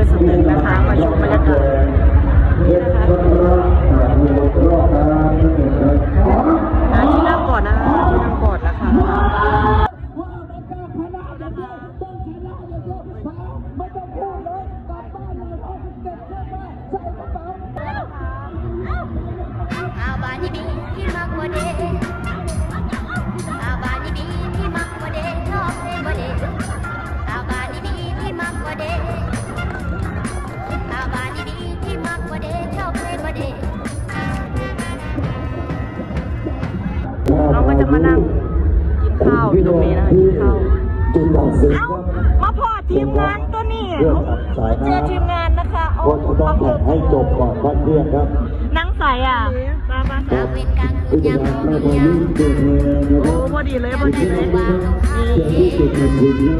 อสตึกนะคะมาชมบรรยากาศนี่นะคะ ข้าวอยู่ตรงนี้นะคะกินข้าวจุดดังสิงเอ้ามาพอทีมงานตัวนี้เรื่องขับสายเจอทีมน้ำงานนะคะเอาคนจะต้องแข่งให้จบก่อนพักเที่ยงครับนั่งใสอะมามากลางเวรกลางคืผู้นจัยาดมการมองไม่วิพญอญาณยิ่งเกิดเหตุนะคโอ้รับพอดีเลยพอดีเลยเสียงที่จุดแข่งขันนะ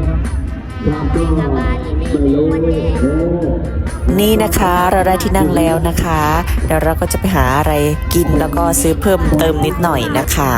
ครับก็ไม่รู้โอ้นี่นะคะเราได้ที่นั่งแล้วนะคะ เดี๋ยวเราก็จะไปหาอะไรกินแล้วก็ซื้อเพิ่มเติมนิดหน่อยนะคะ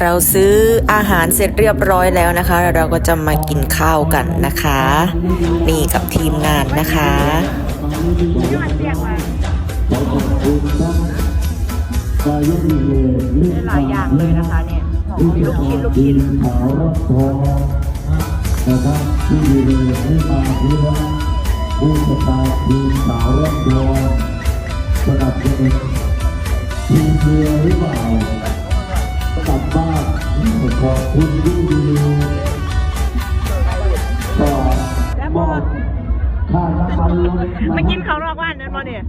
เราซื้ออาหารเสร็จเรียบร้อยแล้วนะคะ เราก็จะมากินข้าวกันนะคะ นี่กับทีมงานนะคะหลายอย่างเลยนะคะเนี่ยมีลูกชิ้นลูกชิ้นขารับทองนะครับที่อยู่เลยให้มาที่ว่าผู้ชะตาทีมสาวรับทองสนับสนุนทีมเชียร์หรือเปล่า ขอบคุณที่ดีก็บอกค่าน้ำมันลดมากินข้าวนอกบ้านนั่นมาเนี่ย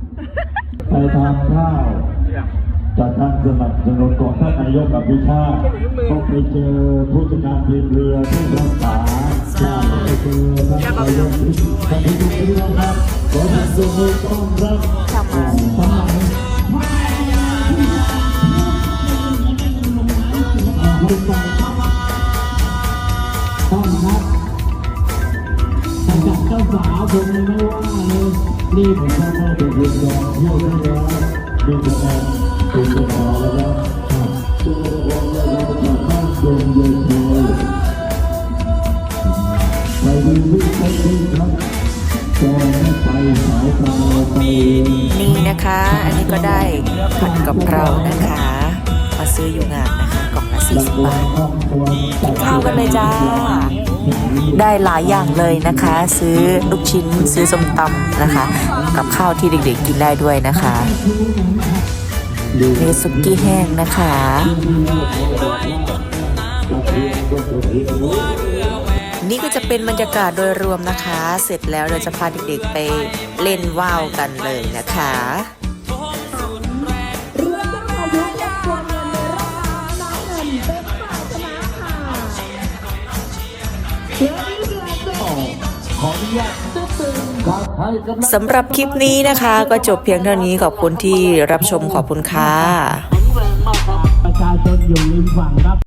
ไปทานข้าวจากท่านสนับสนุนของท่านนายกอภิชาติก็ไปเจอผู้จัดการทีมเรือที่รักษาชาติไปเจอท่านนายกท่านที่ดีนะครับขอท่านสมุต้อนรับากเจ้าสาวผมไม่ว่าเลยนี่ผมก็ไม่เป็นเรื่องรองเที่ยวได้แล้วมีแต่แอนเป็นแล้วนะครับตัวผมเนี่ยเราจะตั้งดวงเย็นเลยไปดูวิ่งไปดูครับจองไปสายตาไปนี่นะคะ อันนี้ก็ได้ผัดกะเพรานะคะ มาซื้ออยู่งานนะคะกล่องละ 40 บาทกินข้าวกันเลยจ้า ได้หลายอย่างเลยนะคะ ซื้อลูกชิ้นซื้อส้มตำนะคะ กับข้าวที่เด็กๆกินได้ด้วยนะคะมีสุกี้แห้งนะคะนี่ก็จะเป็นบรรยากาศโดยรวมนะคะ เสร็จแล้วเราจะพาเด็กๆไปเล่นว่าวกันเลยนะคะ สำหรับคลิปนี้นะคะ ก็จบเพียงเท่านี้ขอบคุณที่รับชมขอบคุณค่ะประชาชนอยู่ริมฝั่งครับ